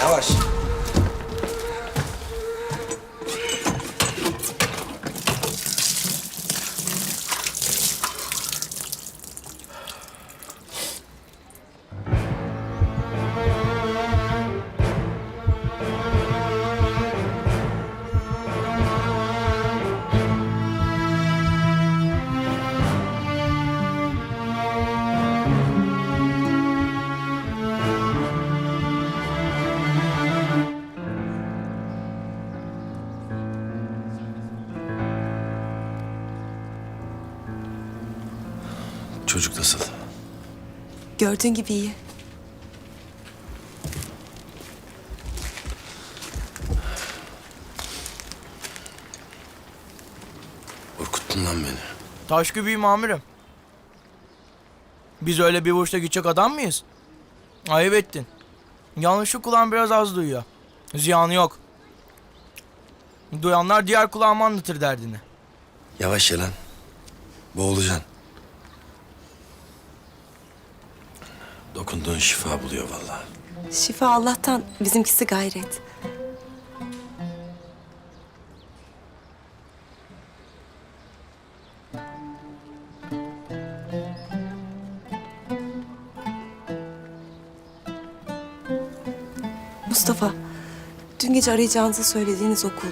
Yavaş. Çocuk nasıl? Gördüğün gibi iyi. Korkuttun lan beni. Taş gibiyim amirim. Biz öyle bir vuruşta gidecek adam mıyız? Ayıp ettin. Yalnız şu kulağım biraz az duyuyor. Ziyanı yok. Duyanlar diğer kulağıma anlatır derdini. Yavaş ya lan. Boğulacaksın. Dokunduğun şifa buluyor vallahi. Şifa Allah'tan, bizimkisi gayret. Mustafa, dün gece arayacağınızı söylediğiniz okul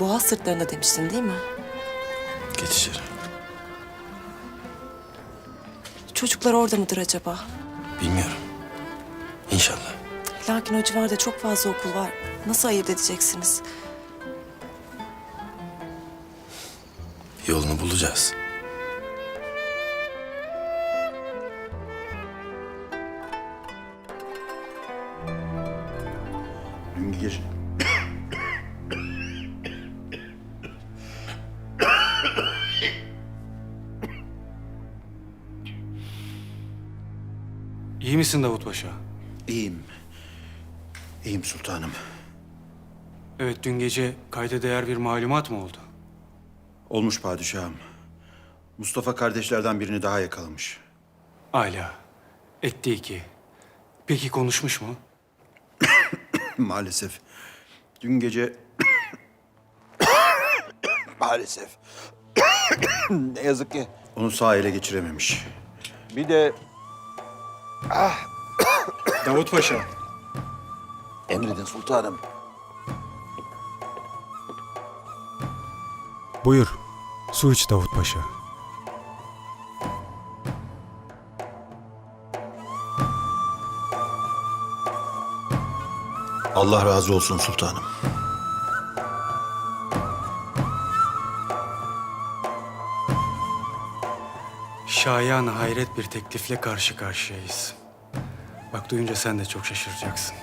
Boğaz sırtlarında demiştin değil mi? Geç içeri. Çocuklar orada mıdır acaba? Bilmiyorum. İnşallah. Lakin o civarda çok fazla okul var. Nasıl ayırt edeceksiniz? Yolunu bulacağız. Dün gece... İyi misin Davut Paşa? İyiyim. İyiyim sultanım. Evet dün gece kayda değer bir malumat mı oldu? Olmuş padişahım. Mustafa kardeşlerden birini daha yakalamış. Hala. Etti iki. Peki konuşmuş mu? Maalesef. Dün gece... Maalesef. ne yazık ki. Onu sağ ele geçirememiş. Bir de Davut Paşa. emredin sultanım. Buyur. Su iç Davut Paşa. Allah razı olsun sultanım. Şayan hayret bir teklifle karşı karşıyayız. Bak duyunca sen de çok şaşıracaksın.